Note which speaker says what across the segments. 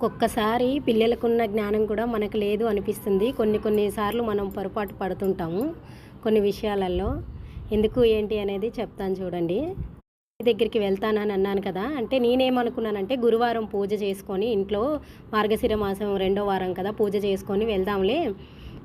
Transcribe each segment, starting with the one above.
Speaker 1: ఒక్కొక్కసారి పిల్లలకున్న జ్ఞానం కూడా మనకు లేదు అనిపిస్తుంది. కొన్ని కొన్నిసార్లు మనం పొరపాటు పడుతుంటాము కొన్ని విషయాలలో. ఎందుకు ఏంటి అనేది చెప్తాను చూడండి. దగ్గరికి వెళ్తానని అన్నాను కదా అంటే నేనేమనుకున్నానంటే గురువారం పూజ చేసుకొని ఇంట్లో మార్గశిర మాసం రెండో వారం కదా పూజ చేసుకొని వెళ్దాంలే.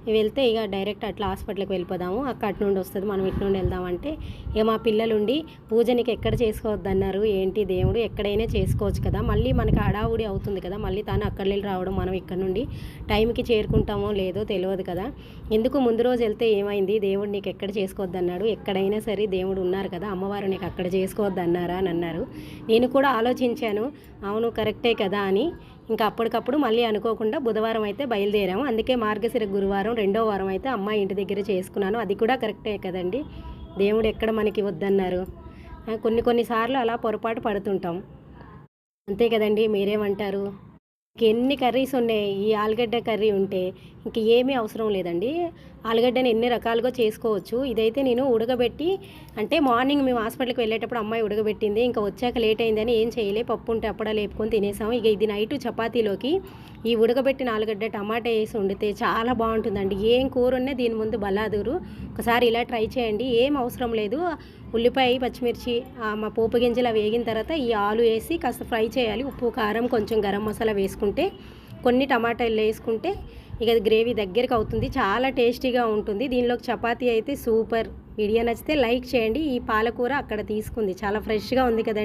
Speaker 1: వెళ్తే ఇక డైరెక్ట్ అట్లా హాస్పిటల్కి వెళ్ళిపోదాము. అక్కడ అటు నుండి వస్తుంది మనం ఇటు నుండి వెళ్దామంటే ఇక మా పిల్లలుండి పూజ నీకు ఎక్కడ చేసుకోవద్దు అన్నారు ఏంటి దేవుడు? ఎక్కడైనా చేసుకోవచ్చు కదా. మళ్ళీ మనకి హడావుడి అవుతుంది కదా. మళ్ళీ తాను అక్కడ వెళ్ళి రావడం మనం ఇక్కడ నుండి టైంకి చేరుకుంటామో లేదో తెలియదు కదా. ఎందుకు ముందు రోజు వెళ్తే ఏమైంది? దేవుడు నీకు ఎక్కడ చేసుకోవద్దు అన్నాడు ఎక్కడైనా సరే దేవుడు ఉన్నారు కదా. అమ్మవారు నీకు అక్కడ చేసుకోవద్దు అన్నారా అని అన్నారు. నేను కూడా ఆలోచించాను. అవును కరెక్టే కదా అని. ఇంకా అప్పటికప్పుడు మళ్ళీ అనుకోకుండా బుధవారం అయితే బయలుదేరాము. అందుకే మార్గశిర గురువారం రెండో వారం అయితే అమ్మాయి ఇంటి దగ్గర చేసుకున్నాను. అది కూడా కరెక్టే కదండి. దేవుడు ఎక్కడ మనకి వద్దన్నారు? కొన్ని కొన్నిసార్లు అలా పొరపాటు పడుతుంటాం. అంతే కదండి మీరేమంటారు? ఎన్ని కర్రీస్ ఉన్నాయి? ఈ ఆలుగడ్డ కర్రీ ఉంటే ఇంక ఏమీ అవసరం లేదండి. ఆలుగడ్డని ఎన్ని రకాలుగా చేసుకోవచ్చు? ఇదైతే నేను ఉడకబెట్టి అంటే మార్నింగ్ మేము హాస్పిటల్కి వెళ్ళేటప్పుడు అమ్మాయి ఉడకబెట్టింది. ఇంకా వచ్చాక లేట్ అయిందని ఏం చేయలే. పప్పు ఉంటే అప్పుడా లేపుకొని తినేసాము. ఇక ఇది నైట్ చపాతీలోకి ఈ ఉడకబెట్టిన ఆలుగడ్డ టమాటా వేసి వండితే చాలా బాగుంటుందండి. ఏం కూర ఉన్నా దీని ముందు బలాదూరు. ఒకసారి ఇలా ట్రై చేయండి. ఏం అవసరం లేదు. ఉల్లిపాయ పచ్చిమిర్చి ఆ, మా పోపు గింజలు అవి వేగిన తర్వాత ఈ ఆలు వేసి కాస్త ఫ్రై చేయాలి. ఉప్పు కారం కొంచెం గరం మసాలా వేసుకుంటే కొన్ని టమాటాలు వేసుకుంటే ఇక అది గ్రేవీ దగ్గరికి అవుతుంది. చాలా టేస్టీగా ఉంటుంది. దీనిలోకి చపాతీ అయితే సూపర్. వీడియో నచ్చితే లైక్ చేయండి. ఈ పాలకూర అక్కడ తీసుకుంది. చాలా ఫ్రెష్గా ఉంది కదండి.